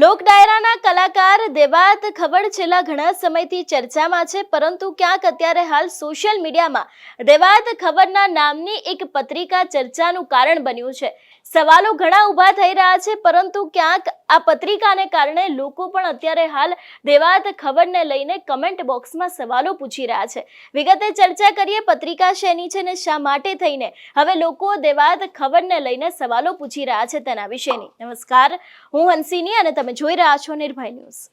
લોક ડાયરાના કલાકાર દેવાત ખબર છેલ્લા ઘણા સમયથી ચર્ચામાં છે, પરંતુ ક્યાંક અત્યારે હાલ સોશિયલ મીડિયામાં દેવાત ખબરના નામની એક પત્રિકા ચર્ચાનું કારણ બન્યું છે. સવાલો ઘણા ઊભા થઈ રહ્યા છે, પરંતુ ક્યાંક આ પત્રિકાને કારણે લોકો પણ અત્યારે હાલ દેવાત ખબરને લઈને કમેન્ટ બોક્સમાં સવાલો પૂછી રહ્યા છે. વિગતે ચર્ચા કરીએ, પત્રિકા શેની છે ને શા માટે થઈને? હવે લોકો દેવાત ખબરને લઈને સવાલો પૂછી રહ્યા છે તેના વિશેની. નમસ્કાર, હું હંસિની અને તમે જોઈ રહ્યા છો નિર્ભય ન્યૂઝ.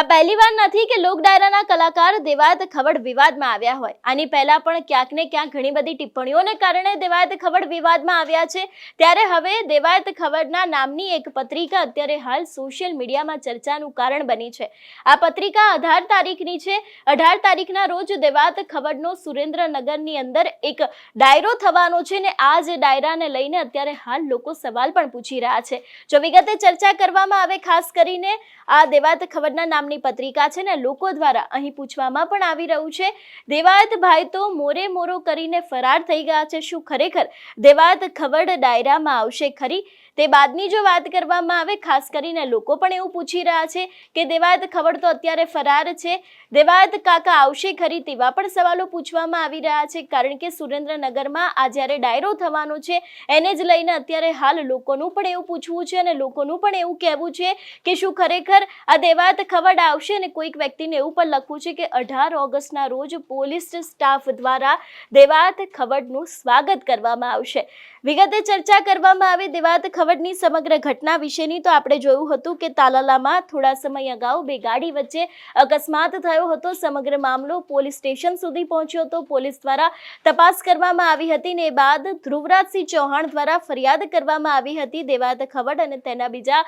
આ પહેલી વાર નથી કે લોક ડાયરાના કલાકાર દેવાયત ખવડ વિવાદમાં આવ્યા હોય. આની પહેલા પણ ક્યાંક ને ક્યાંક ઘણી બધી ટિપ્પણીઓને કારણે દેવાયત ખવડ વિવાદમાં આવ્યા છે. ત્યારે હવે દેવાયત ખવડના નામની એક પત્રિકા અત્યારે હાલ સોશિયલ મીડિયામાં ચર્ચાનું કારણ બની છે. આ પત્રિકા અઢાર તારીખની છે. અઢાર તારીખના રોજ દેવાયત ખવડનો સુરેન્દ્રનગરની અંદર એક ડાયરો થવાનો છે ને આ જ ડાયરાને લઈને અત્યારે હાલ લોકો સવાલ પણ પૂછી રહ્યા છે. જો વિગતે ચર્ચા કરવામાં આવે, ખાસ કરીને આ દેવાયત ખબરના નામની પત્રિકા છે ને લોકો દ્વારા અહીં પૂછવામાં પણ આવી રહ્યું છે. દેવાયત ભાઈ તો મોરે મોરો કરીને ફરાર થઈ ગયા છે. શું ખરેખર દેવાયત ખવડ ડાયરામાં આવશે ખરી? તે બાદની જો વાત કરવામાં આવે, ખાસ કરીને લોકો પણ એવું પૂછી રહ્યા છે કે દેવાયત ખબર તો અત્યારે ફરાર છે. દેવાયત કાકા આવશે ખરી તેવા પણ સવાલો પૂછવામાં આવી રહ્યા છે. કારણ કે સુરેન્દ્રનગરમાં આ જ્યારે ડાયરો થવાનો છે, એને જ લઈને અત્યારે હાલ લોકોનું પણ એવું પૂછવું છે અને લોકોનું પણ એવું કહેવું છે કે શું ખરેખર આ દેવાત ખવડ આવશે અને કોઈક વ્યક્તિને એવું પણ લખવું છે કે અઢાર ઓગસ્ટના રોજ પોલીસ સ્ટાફ દ્વારા દેવાત ખવડનું સ્વાગત કરવામાં આવશે. વિગતે ચર્ચા કરવામાં આવે દેવાત ખવડની સમગ્ર ઘટના વિશેની તો આપણે જોયું હતું કે તાલાલામાં થોડા સમય અગાઉ બે ગાડી વચ્ચે અકસ્માત થયો હતો. સમગ્ર મામલો પોલીસ સ્ટેશન સુધી પહોંચ્યો હતો. પોલીસ દ્વારા તપાસ કરવામાં આવી હતી ને બાદ ધ્રુવરાજસિંહ ચૌહાણ દ્વારા ફરિયાદ કરવામાં આવી હતી. દેવાત ખવડ અને તેના બીજા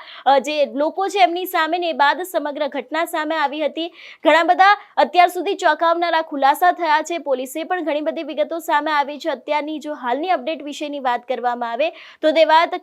જે લોકો છે એમની સામે ને બાદ સમગ્ર ઘટના સામે આવી હતી. ઘણા બધા અત્યાર સુધી ચોંકાવનારા ખુલાસા થયા છે. પોલીસે પણ ઘણી બધી વિગતો સામે આવી છે. અત્યારની જો હાલની અપડેટ વિશેની વાત કરવામાં આવે તો દેવાત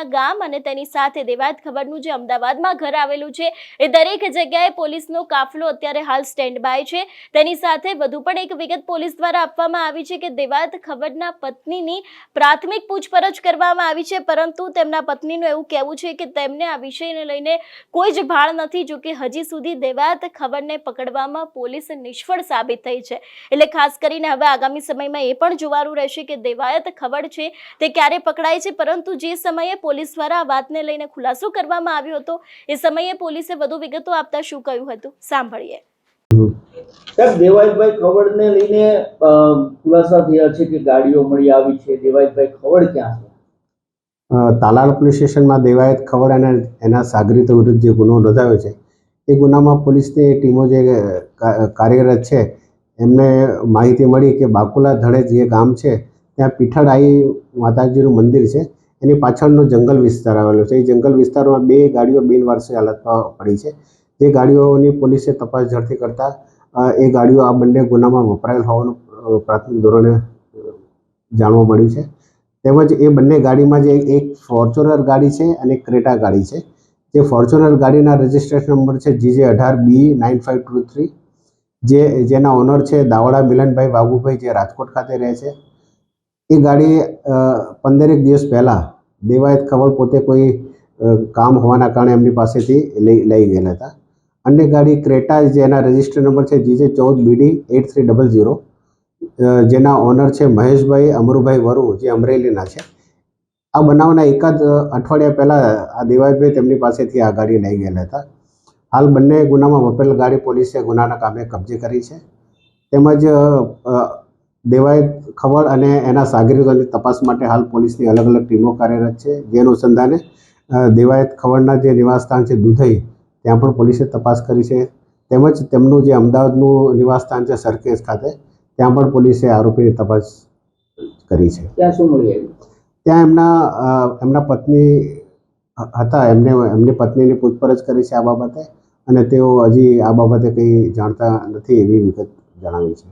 ખબરના ગામ અને તેની સાથે દેવાત ખબરનું જે અમદાવાદમાં ઘર આવેલું છે, એ દરેક જગ્યાએ પોલીસનો કાફલો અત્યારે હાલ સ્ટેન્ડ બાય છે. તેની સાથે વધુ પણ એક વિગત પોલીસ દ્વારા આપવામાં આવી છે કે દેવાત ખબરના પત્નીની પ્રાથમિક પૂછપરછ કરવામાં આવી છે, પરંતુ તેમના પત્નીનું એવું કહેવું છે કે તેમને આ વિષયને લઈને કોઈ જ ભાળ નથી, જો કે હજી સુધી દેવાત ખબરને પકડવામાં પોલીસ નિષ્ફળ સાબિત થઈ છે. એટલે ખાસ કરીને હવે આગામી સમયમાં એ પણ જોવાનું રહેશે કે દેવાયત ખબર છે તે ક્યારે પકડાય છે, પરંતુ જે સમયે પોલીસ દ્વારા આ વાતને લઈને ખુલાસો કરવામાં આવ્યો હતો. એ સમયે પોલીસે વધુ વિગતો આપતા શું કહ્યું હતું? સાંભળીએ. સાહેબ દેવાયતભાઈ ખવડને લઈને ખુલાસા થયા છે કે ગાડીઓ મળી આવી છે. દેવાયતભાઈ ખવડ ક્યાં છે? તાલાલ પોલીસ સ્ટેશનમાં દેવાયત ખવડ અને એના સાગરીતો વિરુદ્ધ જે ગુનો નોંધાયો છે એ ગુનામાં પોલીસની ટીમો જે કાર્યરત છે એમને માહિતી મળી કે બાકુલા ધડે જે ગામ છે ત્યાં પીઠળ આઈ માતાજીનું મંદિર છે. એની પાછળનો જંગલ વિસ્તાર આવેલો છે. એ જંગલ વિસ્તારમાં બે ગાડીઓ બિનવારસી હાલતમાં પડી છે. જે ગાડીઓની પોલીસે તપાસ ઝડપી કરતાં એ ગાડીઓ આ બંને ગુનામાં વપરાયેલ હોવાનું પ્રાથમિક ધોરણે જાણવા મળ્યું છે. તેમજ એ બંને ગાડીમાં જે એક ફોર્ચ્યુનર ગાડી છે અને ક્રેટા ગાડી છે. જે ફોર્ચ્યુનર ગાડીના રજિસ્ટ્રેશન નંબર છે જીજે અઢાર B nine five two three. જે, જેના ઓનર છે દાવડા મિલનભાઈ બાબુભાઈ જે રાજકોટ ખાતે રહે છે. એ ગાડી પંદરેક દિવસ પહેલાં દેવાયત ખબર પોતે કોઈ કામ હોવાના કારણે એમની પાસેથી લઈ લઈ ગયેલા હતા. અન્ય ગાડી ક્રેટા જેના રજિસ્ટર નંબર છે જીજે ચૌદ BD eight three double zero જેના ઓનર છે મહેશભાઈ અમરુભાઈ વરુ, જે અમરેલીના છે. આ બનાવના એકાદ અઠવાડિયા પહેલાં આ દેવાયતભાઈ તેમની પાસેથી આ ગાડી લઈ ગયેલા હતા. હાલ બંને ગુનામાં વપેલ ગાડી પોલીસે ગુનાના કામે કબજે કરી છે. તેમજ દેવાયત ખવડ અને એના સાગરીતોની તપાસ માટે હાલ પોલીસની અલગ અલગ ટીમો કાર્યરત છે. જે અનુસંધાને દેવાયત ખવડના જે નિવાસસ્થાન છે દુધઈ ત્યાં પણ પોલીસે તપાસ કરી છે. તેમજ તેમનું જે અમદાવાદનું નિવાસસ્થાન છે સરકેસ ખાતે ત્યાં પણ પોલીસે આરોપીની તપાસ કરી છે. ત્યાં શું મળી આવ્યું? ત્યાં એમના એમના પત્ની હતા. એમને એમની પત્નીની પૂછપરછ કરી છે આ બાબતે. અને તેઓ હજી આ બાબતે કંઈ જાણતા નથી એવી વિગત જણાવી છે?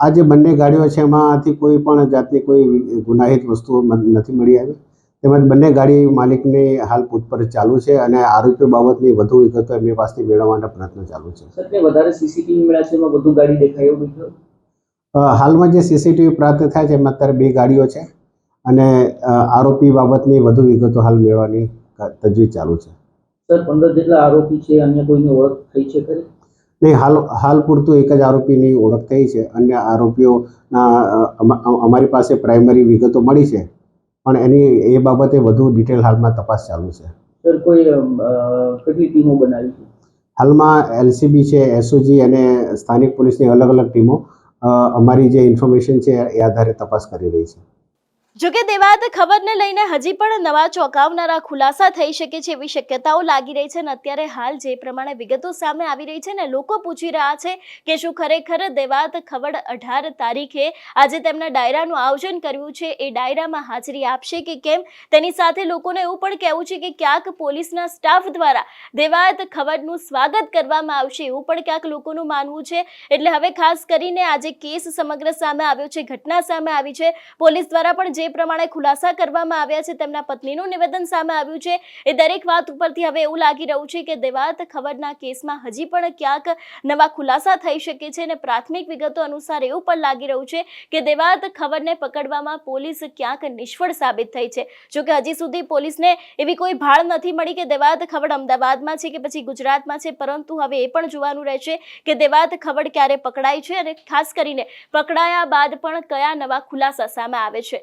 આ જે બંને ગાડીઓ છે એમાંથી કોઈ પણ જાતની કોઈ ગુનાહિત વસ્તુઓ નથી મળી આવી. તેમજ બંને ગાડી માલિકની હાલ પૂછપરછ ચાલુ છે અને આરોપીઓ બાબતની વધુ વિગતો એમની પાસેથી મેળવવાના પ્રયત્ન ચાલુ છે. વધારે સીસીટીવી મળ્યા છે એમાં વધુ ગાડી દેખાય હાલમાં જે સીસીટીવી પ્રાપ્ત થાય છે એમાં અત્યારે બે ગાડીઓ છે અને આરોપી બાબતની વધુ વિગતો હાલ મેળવવાની તજવીજ ચાલુ છે. સર પંદર જેટલા આરોપી છે અન્ય કોઈની ઓળખ થઈ છે ખરી? નહીં હાલ હાલ પૂરતું એક જ આરોપીની ઓળખ થઈ છે. અન્ય આરોપીઓના અમારી પાસે પ્રાઇમરી વિગતો મળી છે. પણ એની એ બાબતે વધુ ડિટેલ હાલમાં તપાસ ચાલુ છે. સર કોઈ કેટલી ટીમો બનાવી છે? હાલમાં એલસીબી છે એસઓજી અને સ્થાનિક પોલીસની અલગ અલગ ટીમો અમારી જે ઇન્ફોર્મેશન છે એ આધારે તપાસ કરી રહી છે. જોકે દેવાત ખબરને લઈને હજી પણ નવા ચોંકાવનારા ખુલાસા થઈ શકે છે એવી શક્યતાઓ લાગી રહી છે અને અત્યારે હાલ જે પ્રમાણે વિગતો સામે આવી રહી છે ને લોકો પૂછી રહ્યા છે કે શું ખરેખર દેવાત ખબર અઢાર તારીખે આજે તેમના ડાયરાનું આયોજન કર્યું છે, એ ડાયરામાં હાજરી આપશે કે કેમ? તેની સાથે લોકોને એવું પણ કહેવું છે કે ક્યાંક પોલીસના સ્ટાફ દ્વારા દેવાત ખબરનું સ્વાગત કરવામાં આવશે એવું પણ ક્યાંક લોકોનું માનવું છે. એટલે હવે ખાસ કરીને આજે કેસ સમગ્ર સામે આવ્યો છે, ઘટના સામે આવી છે. પોલીસ દ્વારા પણ જે પ્રમાણે ખુલાસા કરવામાં આવ્યા છે, તેમના પત્નીનું નિવેદન સામે આવ્યું છે. એ દરેક વાત ઉપરથી હવે એવું લાગી રહ્યું છે કે દેવાત ખબરના કેસમાં હજી પણ ક્યાંક નવા ખુલાસા થઈ શકે છે અને પ્રાથમિક વિગતો અનુસાર એવું પણ લાગી રહ્યું છે કે દેવાત ખબરને પકડવામાં પોલીસ ક્યાંક નિષ્ફળ સાબિત થઈ છે. જોકે હજી સુધી પોલીસને એવી કોઈ ભાળ નથી મળી કે દેવાત ખબર અમદાવાદમાં છે કે પછી ગુજરાતમાં છે, પરંતુ હવે એ પણ જોવાનું રહેશે કે દેવાત ખબર ક્યારે પકડાય છે અને ખાસ કરીને પકડાયા બાદ પણ કયા નવા ખુલાસા સામે આવે છે.